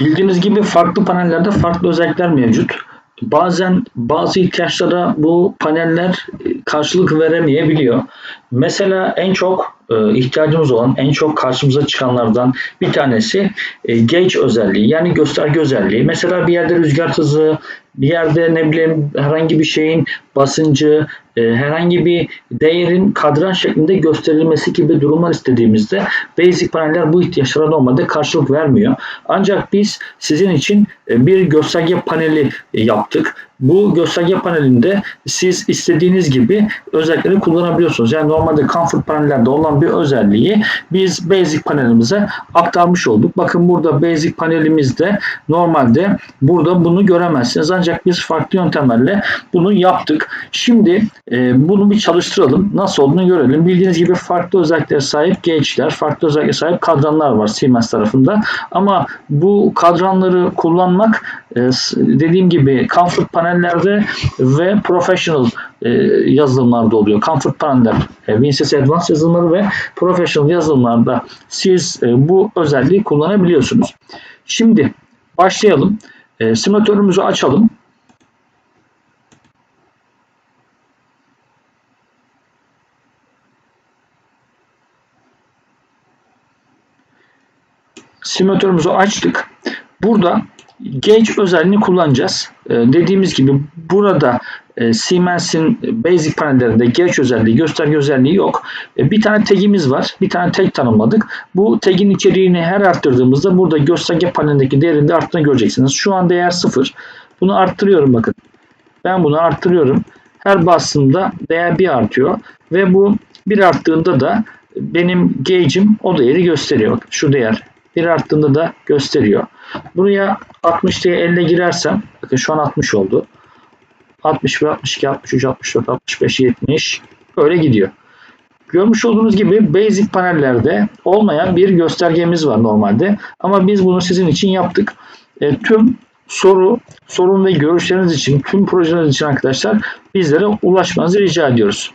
Bildiğiniz gibi farklı panellerde farklı özellikler mevcut. Bazen bazı ihtiyaçlara bu paneller e, karşılık veremeyebiliyor. Mesela en çok e, ihtiyacımız olan, en çok karşımıza çıkanlardan bir tanesi e, gauge özelliği yani gösterge özelliği. Mesela bir yerde rüzgar hızı, bir yerde ne bileyim herhangi bir şeyin basıncı, e, herhangi bir değerin kadran şeklinde gösterilmesi gibi durumlar istediğimizde basic paneller bu ihtiyaçlara normalde karşılık vermiyor. Ancak biz sizin için e, bir gösterge paneli yaptık. Bu gösterge panelinde siz istediğiniz gibi özellikleri kullanabiliyorsunuz. Yani normalde comfort panellerde olan bir özelliği biz basic panelimize aktarmış olduk. Bakın burada basic panelimizde normalde burada bunu göremezsiniz. Ancak biz farklı yöntemlerle bunu yaptık. Şimdi e, bunu bir çalıştıralım. Nasıl olduğunu görelim. Bildiğiniz gibi farklı özelliklere sahip gauge'ler, farklı özelliklere sahip kadranlar var Siemens tarafında. Ama bu kadranları kullanmak e, dediğim gibi comfort panellerde ve professional e, yazılımlarda oluyor. Comfort paneller, e, WinSys Advanced yazılımları ve professional yazılımlarda siz e, bu özelliği kullanabiliyorsunuz. Şimdi başlayalım. E, simülatörümüzü açalım. Simülatörümüzü açtık. Burada gauge özelliğini kullanacağız. Ee, dediğimiz gibi burada e, Siemens'in basic panellerinde gauge özelliği, gösterge özelliği yok. E, bir tane tagimiz var. Bir tane tag tanımladık. Bu tagin içeriğini her arttırdığımızda burada gösterge panelindeki değerini de arttığını göreceksiniz. Şu an değer 0. Bunu arttırıyorum bakın. Ben bunu arttırıyorum. Her bastığımda değer 1 artıyor. Ve bu 1 arttığında da benim gauge'im o değeri gösteriyor. Şu değer 1 arttığında da gösteriyor. Buraya 60 diye 50 girersem bakın şu an 60 oldu. 61, 62, 63, 64, 65, 70 öyle gidiyor. Görmüş olduğunuz gibi basic panellerde olmayan bir göstergemiz var normalde. Ama biz bunu sizin için yaptık. E, tüm soru, sorun ve görüşleriniz için, tüm projeleriniz için arkadaşlar bizlere ulaşmanızı rica ediyoruz.